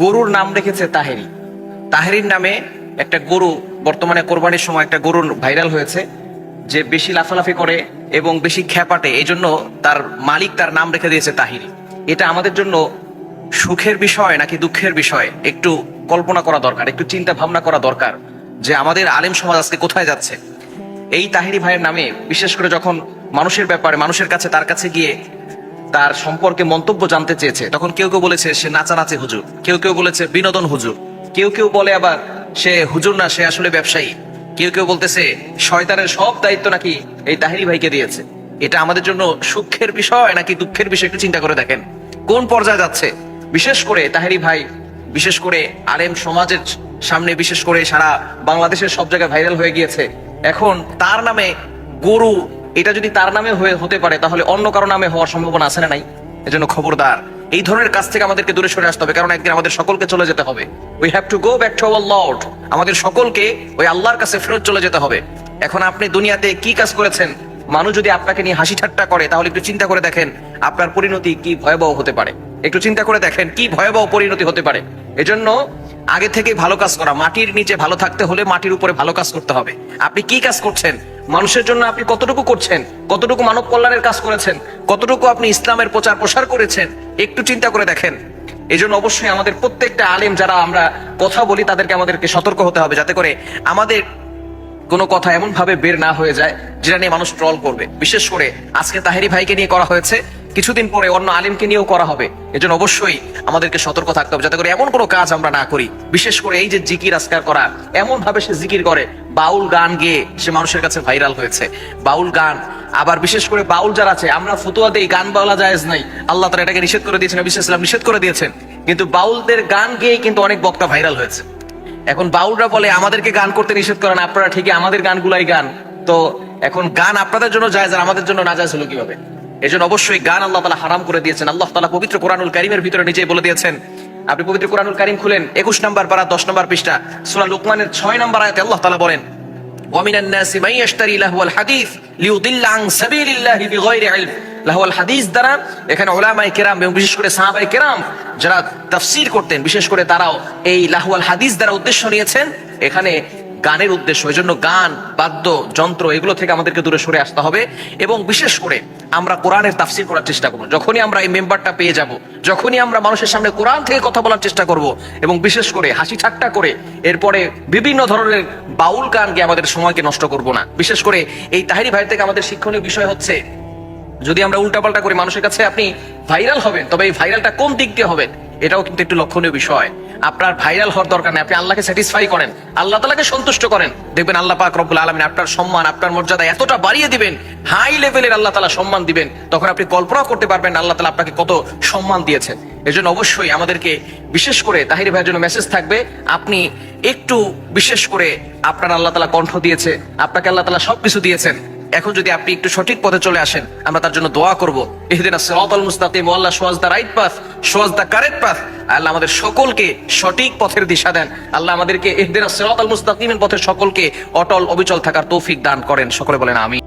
গরুর নাম রেখেছে তাহেরি। তাহেরির নামে একটা গরু বর্তমানে কোরবানির সময় একটা গরুর ভাইরাল হয়েছে, যে বেশি লাফালাফি করে এবং বেশি খ্যাপাটে এই জন্য তার মালিক তার নাম রেখে দিয়েছে তাহিরি। এটা আমাদের জন্য সুখের বিষয় নাকি দুঃখের বিষয়? একটু কল্পনা করা দরকার, একটু চিন্তা ভাবনা করা দরকার যে আমাদের আলেম সমাজ আজকে কোথায় যাচ্ছে। এই তাহিরি ভাইয়ের নামে, বিশেষ করে যখন মানুষের ব্যাপারে, মানুষের কাছে, তার কাছে গিয়ে তার সম্পর্কে মন্তব্য জানতে চেয়েছে। তখন কেউ কেউ বলেছে, সে নাচানাচি হুজুর। কেউ কেউ বলেছে, বিনোদন হুজুর। কেউ কেউ বলে আবার, সে হুজুর না, সে আসলে ব্যবসায়ী। কেউ কেউ বলতেছে, শয়তানের সব দায়িত্ব নাকি এই তাহিরি ভাইকে দিয়েছে। এটা আমাদের জন্য সুখের বিষয় নাকি দুঃখের বিষয় একটু চিন্তা করে দেখেন। কোন পর্যায়ে যাচ্ছে? বিশেষ করে তাহেরি ভাই, বিশেষ করে আলেম সমাজের সামনে, বিশেষ করে সারা বাংলাদেশের সব জায়গায় ভাইরাল হয়ে গিয়েছে। এখন তার নামে গরু এটা যদি তার নামে হয়ে হতে পারে, তাহলে অন্য কারও নামে হওয়ার সম্ভাবনা আছে না নাই? এজন্য খবরদার, এই ধরনের কাজ থেকে আমাদেরকে দূরে সরে আসতে হবে, কারণ একদিন আমাদের সকলকে চলে যেতে হবে। We have to go back to our lord আমাদের সকলকে ওই আল্লাহর কাছে ফেরত চলে যেতে হবে। এখন আপনি দুনিয়াতে কি কাজ করেছেন? মানুষ যদি আপনাকে নিয়ে হাসি ঠাট্টা করে, তাহলে একটু চিন্তা করে দেখেন আপনার পরিণতি কি ভয়াবহ হতে পারে। একটু চিন্তা করে দেখেন কি ভয়াবহ পরিণতি হতে পারে। এজন্য আগে থেকে ভালো কাজ করা, মাটির নিচে ভালো থাকতে হলে মাটির উপরে ভালো কাজ করতে হবে। আপনি কি কাজ করছেন? মানুষের জন্য আপনি কতটুকু করছেন? কতটুকু মানব কল্যাণের কাজ করেছেন? কতটুকু আপনি ইসলামের প্রচার প্রসার করেছেন? একটু চিন্তা করে দেখেন। এই জন্য অবশ্যই আমাদের প্রত্যেকটা আলেম যারা আমরা কথা বলি, তাদেরকে আমাদেরকে সতর্ক হতে হবে যাতে করে আমাদের কোনো কথা এমন ভাবে বের না হয়ে যায়, যেটা নিয়ে মানুষ ট্রল করবে। বিশেষ করে আজকে তাহেরি ভাইকে নিয়ে করা হয়েছে। কিছুদিন পরে অন্য আলিমকে নিয়েও করা হবে। এজন্য অবশ্যই আমাদেরকে সতর্ক থাকতে হবে, যাতে করে এমন কোনো কাজ আমরা না করি। বিশেষ করে এই যে জিকির আজকার করা এমন ভাবে সে জিকির করে, বাউল গান গেয়ে সে মানুষের কাছে ভাইরাল হয়েছে। বাউল গান, আবার বিশেষ করে বাউল যারা আছে, আমরা ফতুয়া দেই, গান বলা জায়েজ নাই। আল্লাহ তারা এটাকে নিষেধ করে দিয়েছেন, নবী ইসলাম নিষেধ করে দিয়েছেন। কিন্তু বাউলদের গান গেয়ে কিন্তু অনেক বক্তা ভাইরাল হয়েছে। এখন বাউলরা বলে, আমাদেরকে গান করতে নিষেধ করেন, আপনারা ঠিকই আমাদের গানগুলাই গান। তো এখন গান আপনাদের জন্য যায় আর আমাদের জন্য না যায় হলো কীভাবে? এই জন্য অবশ্যই গান আল্লাহ তালা হারাম করে দিয়েছেন আল্লাহ তালা পবিত্র কোরআনুল কারিমের ভিতরে নিজেই বলে দিয়েছেন আপনি পবিত্র কোরআনুল কারিম খুলেন একুশ নম্বর পারা দশ নম্বর পৃষ্ঠা সুরা লুকমানের ছয় নম্বর আয়াতে আল্লাহ তালা বলেন ومن الناس من يشتري لهو الحديث ليضل عن سبيل الله بغير علم লাহওয়াল হাদিস দ্বারা এখানে ওলামাই কেরাম এবং বিশেষ করে সাহাবাই কেরাম যারা তাফসির করতেন বিশেষ করে তারাও এই লাহওয়াল হাদিস দ্বারা উদ্দেশ্য নিয়েছেন এখানে গানের উদ্দেশ্য এই জন্য গান, বাদ্য, যন্ত্র, এগুলো থেকে আমাদেরকে দূরে সরে আসতে হবে। এবং বিশেষ করে আমরা কোরআনের তাফসির করার চেষ্টা করব। যখনই আমরা এই মেম্বারটা পেয়ে যাব, যখনই আমরা মানুষের সামনে কোরআন থেকে কথা বলার চেষ্টা করব, এবং বিশেষ করে হাসি ঠাট্টা করে এরপরে বিভিন্ন ধরনের বাউল গানকে আমাদের সময়কে নষ্ট করব না। বিশেষ করে এই তাহিরি ভাই থেকে আমাদের শিক্ষণীয় বিষয় হচ্ছে, যদি আমরা উল্টাপাল্টা করি, মানুষের কাছে আপনি ভাইরাল হবেন, তবে এই ভাইরালটা কোন দিক দিয়ে হবেন, এটাও কিন্তু একটু লক্ষণীয় বিষয়। আপনার ভাইরাল হওয়ার দরকার নেই। আপনি আল্লাহকে স্যাটিসফাই করেন। আল্লাহ তালাকে সন্তুষ্ট করেন। দেখবেন আল্লাহ পাক রব্বুল আলমিন আপনার সম্মান, আপনার মর্যাদা এতটা বাড়িয়ে দিবেন হাই লেভেলের আল্লাহ তালা সম্মান দিবেন, তখন আপনি কল্পনা করতে পারবেন আল্লাহ তালা আপনাকে কত সম্মান দিয়েছেন এজন্য অবশ্যই আমাদেরকে বিশেষ করে তাহির ভাইয়ের জন্য মেসেজ থাকবে, আপনি একটু বিশেষ করে আপনার আল্লাহ তালা কণ্ঠ দিয়েছে, আপনাকে আল্লাহ তালা সবকিছু দিয়েছেন। এখন যদি আপনি একটু সঠিক পথে চলে আসেন, আমরা তার জন্য দোয়া করব। ইহদিনা সিরাতাল মুস্তাকিম, Allah shows the right path shows the correct path. Allah আমাদের সকলকে সঠিক পথের দিশা দেন। আল্লাহ আমাদেরকে ইহদিনা সিরাতাল মুস্তাকিমের পথে সকলকে অটল অবিচল থাকার তৌফিক দান করেন। সকলে বলেন আমি